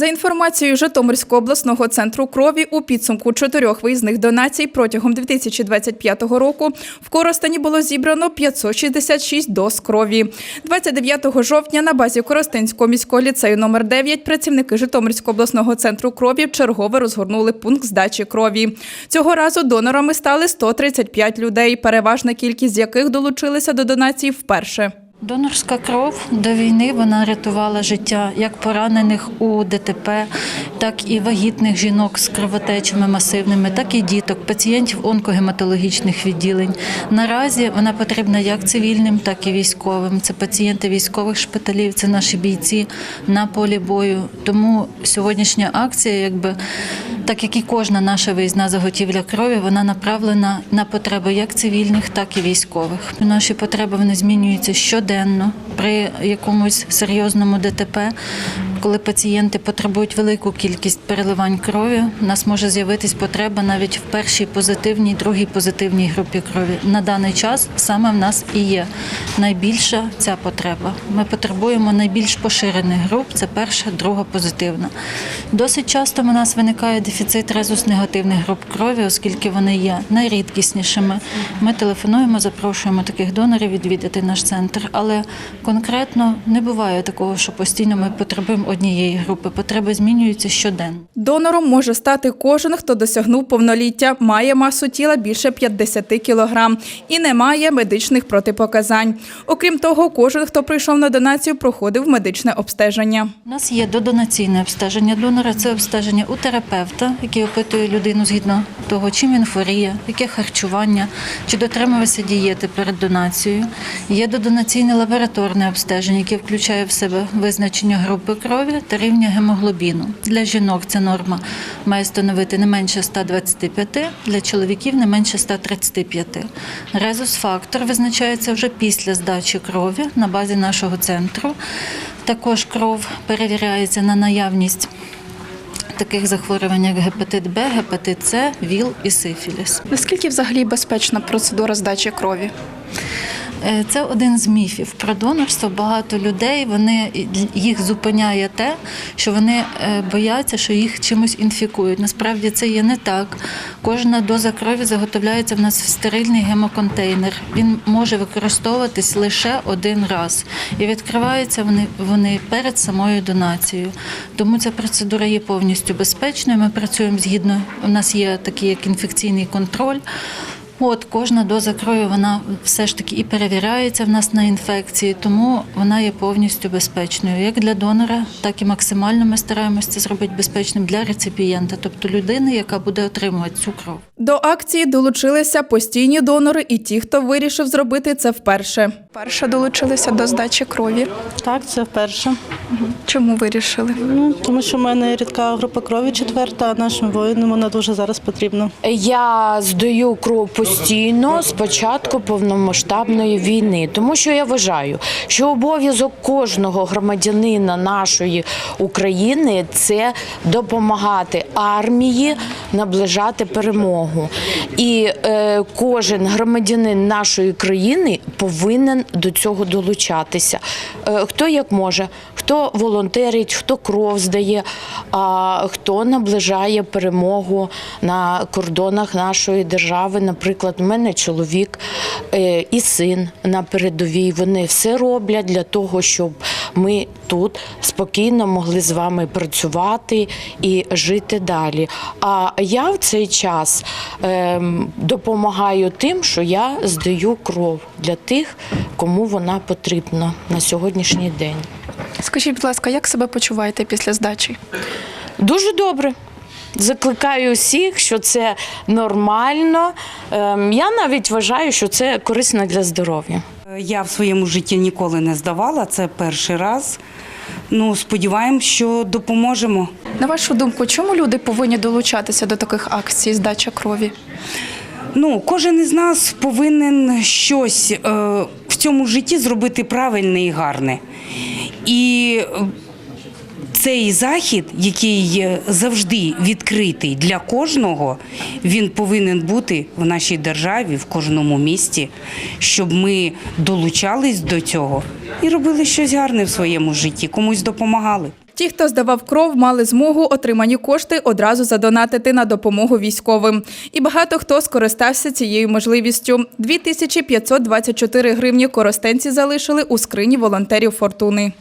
За інформацією Житомирського обласного центру крові, у підсумку чотирьох виїзних донацій протягом 2025 року в Коростені було зібрано 566 доз крові. 29 жовтня на базі Коростенського міського ліцею номер 9 працівники Житомирського обласного центру крові вчергове розгорнули пункт здачі крові. Цього разу донорами стали 135 людей, переважна кількість з яких долучилися до донацій вперше. Донорська кров до війни вона рятувала життя як поранених у ДТП, так і вагітних жінок з кровотечами масивними, так і діток, пацієнтів онкогематологічних відділень. Наразі вона потрібна як цивільним, так і військовим. Це пацієнти військових шпиталів, це наші бійці на полі бою. Тому сьогоднішня акція, якби так як і кожна наша виїзна заготівля крові, вона направлена на потреби як цивільних, так і військових. Наші потреби вони змінюються щоденно при якомусь серйозному ДТП. Коли пацієнти потребують велику кількість переливань крові, у нас може з'явитись потреба навіть в першій позитивній, другій позитивній групі крові. На даний час саме в нас і є найбільша ця потреба. Ми потребуємо найбільш поширених груп. Це перша, друга позитивна. Досить часто у нас виникає дефіцит резус-негативних груп крові, оскільки вони є найрідкіснішими. Ми телефонуємо, запрошуємо таких донорів відвідати наш центр, але конкретно не буває такого, що постійно ми потребуємо однієї групи. Потреби змінюються щоденно. Донором може стати кожен, хто досягнув повноліття, має масу тіла більше 50 кг і не має медичних протипоказань. Окрім того, кожен, хто прийшов на донацію, проходив медичне обстеження. У нас є додонаційне обстеження донора. Це обстеження у терапевта, який опитує людину згідно того, чим він хворіє, яке харчування, чи дотримувався дієти перед донацією. Є додонаційне лабораторне обстеження, яке включає в себе визначення групи крові та рівня гемоглобіну. Для жінок ця норма має становити не менше 125, для чоловіків не менше 135. Резус-фактор визначається вже після здачі крові на базі нашого центру. Також кров перевіряється на наявність таких захворювань, як гепатит Б, гепатит С, ВІЛ і сифіліс. Наскільки взагалі безпечна процедура здачі крові? Е, Це один з міфів про донорство. Багато людей вони їх зупиняє те, що вони е, бояться, що їх чимось інфікують. Насправді це є не так. Кожна доза крові заготовляється в нас в стерильний гемоконтейнер. Він може використовуватись лише один раз і відкриваються вони, вони перед самою донацією. Тому ця процедура є повністю безпечною. Ми працюємо згідно. У нас є такий як інфекційний контроль. От кожна доза крові вона все ж таки і перевіряється в нас на інфекції, тому вона є повністю безпечною як для донора, так і максимально ми стараємося це зробити безпечним для реципієнта, тобто людини, яка буде отримувати цю кров. До акції долучилися постійні донори і ті, хто вирішив зробити це вперше. Перше долучилися до здачі крові. Так, це вперше. Чому вирішили? Ну, тому що в мене рідка група крові четверта, а нашим воїнам вона дуже зараз потрібна. Я здаю кров постійно з початку повномасштабної війни, тому що я вважаю, що обов'язок кожного громадянина нашої України це допомагати армії наближати перемогу. І е, кожен громадянин нашої країни повинен до цього долучатися. Е, хто як може, хто волонтерить, хто кров здає, а хто наближає перемогу на кордонах нашої держави. Наприклад, у мене чоловік е, і син на передовій. Вони все роблять для того, щоб ми тут спокійно могли з вами працювати і жити далі. А я в цей час ем, допомагаю тим, що я здаю кров для тих, кому вона потрібна на сьогоднішній день. Скажіть, будь ласка, як себе почуваєте після здачі? Дуже добре. Закликаю всіх, що це нормально. Ем, Я навіть вважаю, що це корисно для здоров'я. Я в своєму житті ніколи не здавала, це перший раз. Ну, сподіваємось, що допоможемо. На вашу думку, чому люди повинні долучатися до таких акцій здача крові? Ну, кожен із нас повинен щось е, в цьому житті зробити правильне і гарне. І цей захід, який завжди відкритий для кожного, він повинен бути в нашій державі, в кожному місті, щоб ми долучались до цього і робили щось гарне в своєму житті, комусь допомагали. Ті, хто здавав кров, мали змогу отримані кошти одразу задонатити на допомогу військовим. І багато хто скористався цією можливістю. 2524 гривні коростенці залишили у скрині волонтерів фортуни.